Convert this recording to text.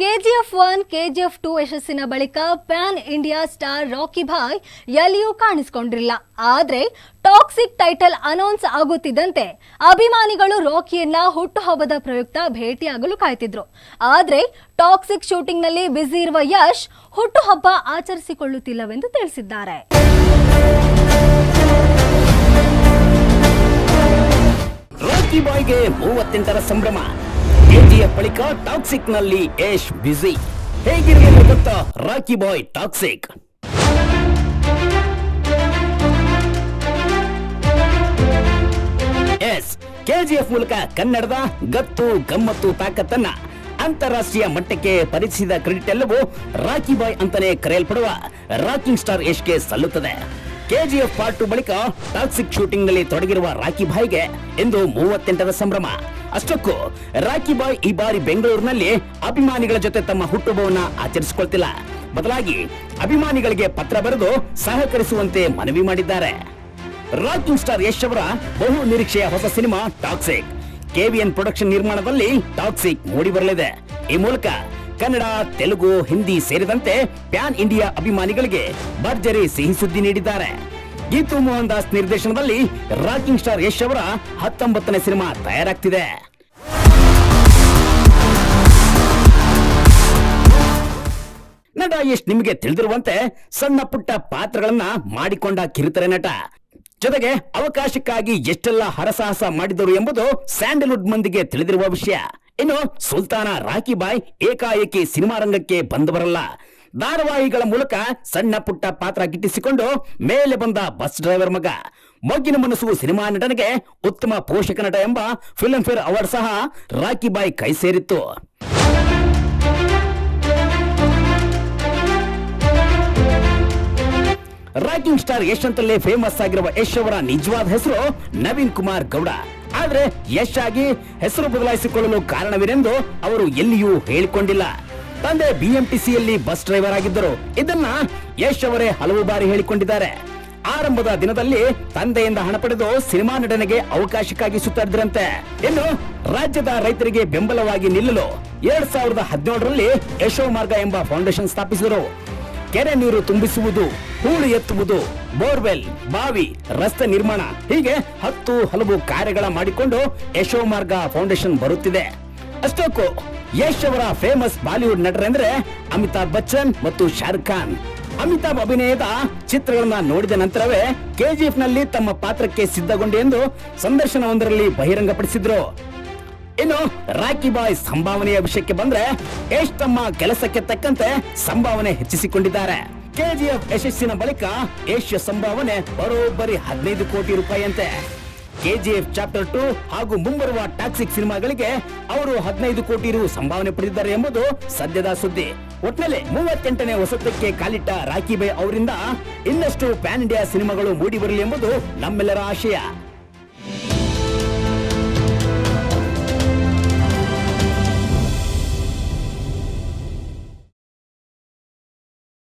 KGF one, KGF two ಯಶಸ್ಸಿನ ಬಳಿಕ pan India star Rocky Bhai ಎಲ್ಲಿಯೂ ಕಾಣಿಸಿಕೊಂಡಿಲ್ಲ. ಆದರೆ ಟಾಕ್ಸಿಕ್ ಟೈಟಲ್ ಅನೌನ್ಸ್ ಆಗುತ್ತಿದ್ದಂತೆ ಅಭಿಮಾನಿಗಳು ರಾಕಿಯನ್ನ ಹುಟ್ಟುಹಬ್ಬದ ಪ್ರಯುಕ್ತ ಭೇಟಿಯಾಗಲು ಕಾಯ್ತಿದ್ರು. ಆದರೆ ಟಾಕ್ಸಿಕ್ ಶೂಟಿಂಗ್ನಲ್ಲಿ ಬ್ಯುಸಿ ಇರುವ ಯಶ್ ಹುಟ್ಟುಹಬ್ಬ ಆಚರಿಸಿಕೊಳ್ಳುತ್ತಿಲ್ಲವೆಂದು ತಿಳಿಸಿದ್ದಾರೆ. ರಾಕಿ ಬಾಯ್ಗೆ ಮೂವತ್ತೆಂಟರ ಸಂಭ್ರಮ. ಕೆಜಿಎಫ್ ಬಳಿಕ ಟಾಕ್ಸಿಕ್ನಲ್ಲಿ ಯಶ್ ಬ್ಯುಸಿ ಹೇಗಿರಬೇಕು ಗೊತ್ತಾ Rocky Bhai Toxic. Yes, KGF ಮೂಲಕ ಕನ್ನಡದ ಗತ್ತು, ಗಮ್ಮತ್ತು, ತಾಕತ್ತನ್ನ ಅಂತಾರಾಷ್ಟ್ರೀಯ ಮಟ್ಟಕ್ಕೆ ಪರಿಚಯದ ಕ್ರೆಡಿಟ್ ಎಲ್ಲವೂ ರಾಕಿ ಬಾಯ್ ಅಂತಾನೆ ಕರೆಯಲ್ಪಡುವ ರಾಕಿಂಗ್ ಸ್ಟಾರ್ ಯಶ್ಗೆ ಸಲ್ಲುತ್ತದೆ. ಕೆಜಿಎಫ್ ಪಾರ್ಟ್ ಟು ಬಳಿಕ ಟಾಕ್ಸಿಕ್ ಶೂಟಿಂಗ್ನಲ್ಲಿ ತೊಡಗಿರುವ ರಾಕಿ ಬಾಯ್ಗೆ ಇಂದು ಮೂವತ್ತೆಂಟರ ಸಂಭ್ರಮ. ಅಷ್ಟಕ್ಕೂ ರಾಕಿ ಬಾಯ್ ಈ ಬಾರಿ ಬೆಂಗಳೂರಿನಲ್ಲಿ ಅಭಿಮಾನಿಗಳ ಜೊತೆ ತಮ್ಮ ಹುಟ್ಟುಹಬ್ಬವನ್ನ ಆಚರಿಸಿಕೊಳ್ತಿಲ್ಲ. ಬದಲಾಗಿ ಅಭಿಮಾನಿಗಳಿಗೆ ಪತ್ರ ಬರೆದು ಸಹಕರಿಸುವಂತೆ ಮನವಿ ಮಾಡಿದ್ದಾರೆ. ರಾಕಿಂಗ್ ಸ್ಟಾರ್ ಯಶ್ ಅವರ ಬಹು ನಿರೀಕ್ಷೆಯ ಹೊಸ ಸಿನಿಮಾ ಟಾಕ್ಸಿಕ್. ಕೆವಿಎನ್ ಪ್ರೊಡಕ್ಷನ್ ನಿರ್ಮಾಣದಲ್ಲಿ ಟಾಕ್ಸಿಕ್ ಮೂಡಿ ಬರಲಿದೆ ಈ ಮೂಲಕ ಕನ್ನಡ, ತೆಲುಗು, ಹಿಂದಿ ಸೇರಿದಂತೆ ಪ್ಯಾನ್ ಇಂಡಿಯಾ ಅಭಿಮಾನಿಗಳಿಗೆ ಭರ್ಜರಿ ಸಿಹಿ ಸುದ್ದಿ ನೀಡಿದ್ದಾರೆ. ಗೀತು ಮೋಹನ್ ದಾಸ್ ನಿರ್ದೇಶನದಲ್ಲಿ ರಾಕಿಂಗ್ ಸ್ಟಾರ್ ಯಶ್ ಅವರ ಹತ್ತೊಂಬತ್ತನೇ ಸಿನಿಮಾ ತಯಾರಾಗ್ತಿದೆ. ನಟ ಯಶ್ ನಿಮಗೆ ತಿಳಿದಿರುವಂತೆ ಸಣ್ಣ ಪುಟ್ಟ ಪಾತ್ರಗಳನ್ನ ಮಾಡಿಕೊಂಡ ಕಿರುತೆರೆ ನಟ. ಜೊತೆಗೆ ಅವಕಾಶಕ್ಕಾಗಿ ಎಷ್ಟೆಲ್ಲ ಹರಸಾಹಸ ಮಾಡಿದರು ಎಂಬುದು ಸ್ಯಾಂಡಲ್ವುಡ್ ಮಂದಿಗೆ ತಿಳಿದಿರುವ ವಿಷಯ. ಇನ್ನು ಸುಲ್ತಾನ ರಾಕಿಬಾಯ್ ಏಕಾಏಕಿ ಸಿನಿಮಾ ರಂಗಕ್ಕೆ ಬಂದು ಬರಲ್ಲ ಧಾರಾವಾಹಿಗಳ ಮೂಲಕ ಸಣ್ಣ ಪುಟ್ಟ ಪಾತ್ರ ಗಿಟ್ಟಿಸಿಕೊಂಡು ಮೇಲೆ ಬಂದ ಬಸ್ ಡ್ರೈವರ್ ಮಗ. ಮಗ್ಗಿನ ಮನಸ್ಸು ಸಿನಿಮಾ ನಟನೆಗೆ ಉತ್ತಮ ಪೋಷಕ ನಟ ಎಂಬ ಫಿಲ್ಮ್ ಫೇರ್ ಅವಾರ್ಡ್ ಸಹ ರಾಕಿಬಾಯ್ ಕೈ ಸೇರಿತ್ತು. ರಾಕಿಂಗ್ ಸ್ಟಾರ್ ಯಶ್ ಅಂತಲೇ ಫೇಮಸ್ ಆಗಿರುವ ಯಶ್ ಅವರ ನಿಜವಾದ ಹೆಸರು ನವೀನ್ ಕುಮಾರ್ ಗೌಡ. ಆದ್ರೆ ಯಶ್ ಆಗಿ ಹೆಸರು ಬದಲಾಯಿಸಿಕೊಳ್ಳಲು ಕಾರಣವೇನೆಂದು ಅವರು ಎಲ್ಲಿಯೂ ಹೇಳಿಕೊಂಡಿಲ್ಲ. ತಂದೆ ಬಿಎಂಟಿಸಿಯಲ್ಲಿ ಬಸ್ ಡ್ರೈವರ್ ಆಗಿದ್ದರು. ಇದನ್ನ ಯಶ್ ಅವರೇ ಹಲವು ಬಾರಿ ಹೇಳಿಕೊಂಡಿದ್ದಾರೆ. ಆರಂಭದ ದಿನದಲ್ಲಿ ತಂದೆಯಿಂದ ಹಣ ಪಡೆದು ಸಿನಿಮಾ ನಟನೆಗೆ ಅವಕಾಶಕ್ಕಾಗಿ ಸುತ್ತಾಡಿದ್ರಂತೆ. ಇನ್ನು ರಾಜ್ಯದ ರೈತರಿಗೆ ಬೆಂಬಲವಾಗಿ ನಿಲ್ಲಲು ಎರಡ್ ಸಾವಿರದ ಹದಿನೇಳರಲ್ಲಿ ಯಶೋ ಮಾರ್ಗ ಎಂಬ ಫೌಂಡೇಶನ್ ಸ್ಥಾಪಿಸಿದರು. ಕೆರೆ ನೀರು ತುಂಬಿಸುವುದು ಹೂಳು ಎತ್ತುವುದು, ಬೋರ್ವೆಲ್, ಬಾವಿ, ರಸ್ತೆ ನಿರ್ಮಾಣ, ಹೀಗೆ ಹತ್ತು ಹಲವು ಕಾರ್ಯಗಳ ಮಾಡಿಕೊಂಡು ಯಶೋ ಮಾರ್ಗ ಫೌಂಡೇಶನ್ ಬರುತ್ತಿದೆ. ಅಷ್ಟಕ್ಕೂ ಯಶ್ ಅವರ ಫೇಮಸ್ ಬಾಲಿವುಡ್ ನಟರೆಂದ್ರೆ ಅಮಿತಾಬ್ ಬಚ್ಚನ್ ಮತ್ತು ಶಾರುಖ್ ಖಾನ್. ಅಮಿತಾಬ್ ಅಭಿನಯದ ಚಿತ್ರಗಳನ್ನ ನೋಡಿದ ನಂತರವೇ ಕೆಜಿಎಫ್ನಲ್ಲಿ ತಮ್ಮ ಪಾತ್ರಕ್ಕೆ ಸಿದ್ಧಗೊಂಡೆ ಎಂದು ಸಂದರ್ಶನವೊಂದರಲ್ಲಿ ಬಹಿರಂಗಪಡಿಸಿದ್ರು. ಇನ್ನು ರಾಕಿ ಬಾಯ್ ಸಂಭಾವನೆಯ ವಿಷಯಕ್ಕೆ ಬಂದ್ರೆ ಯಶ್ ತಮ್ಮ ಕೆಲಸಕ್ಕೆ ತಕ್ಕಂತೆ ಸಂಭಾವನೆ ಹೆಚ್ಚಿಸಿಕೊಂಡಿದ್ದಾರೆ. ಕೆಜಿಎಫ್ ಯಶಸ್ಸಿನ ಬಳಿಕ ಏಷ್ಯಾ ಸಂಭಾವನೆ ಬರೋಬ್ಬರಿ ಹದಿನೈದು ಕೋಟಿ ರೂಪಾಯಿಯಂತೆ. ಕೆಜಿಎಫ್ ಚಾಪ್ಟರ್ ಟು ಹಾಗೂ ಮುಂಬರುವ ಟಾಕ್ಸಿಕ್ ಸಿನಿಮಾಗಳಿಗೆ ಅವರು ಹದಿನೈದು ಕೋಟಿ ರು ಸಂಭಾವನೆ ಪಡೆದಿದ್ದಾರೆ ಎಂಬುದು ಸದ್ಯದ ಸುದ್ದಿ. ಒಟ್ನಲ್ಲಿ ಮೂವತ್ತೆಂಟನೇ ಹೊಸತಕ್ಕೆ ಕಾಲಿಟ್ಟ ರಾಖಿಬೈ ಅವರಿಂದ ಇನ್ನಷ್ಟು ಪ್ಯಾನ್ ಇಂಡಿಯಾ ಸಿನಿಮಾಗಳು ಮೂಡಿ ಬರಲಿ ಎಂಬುದು ನಮ್ಮೆಲ್ಲರ ಆಶಯ.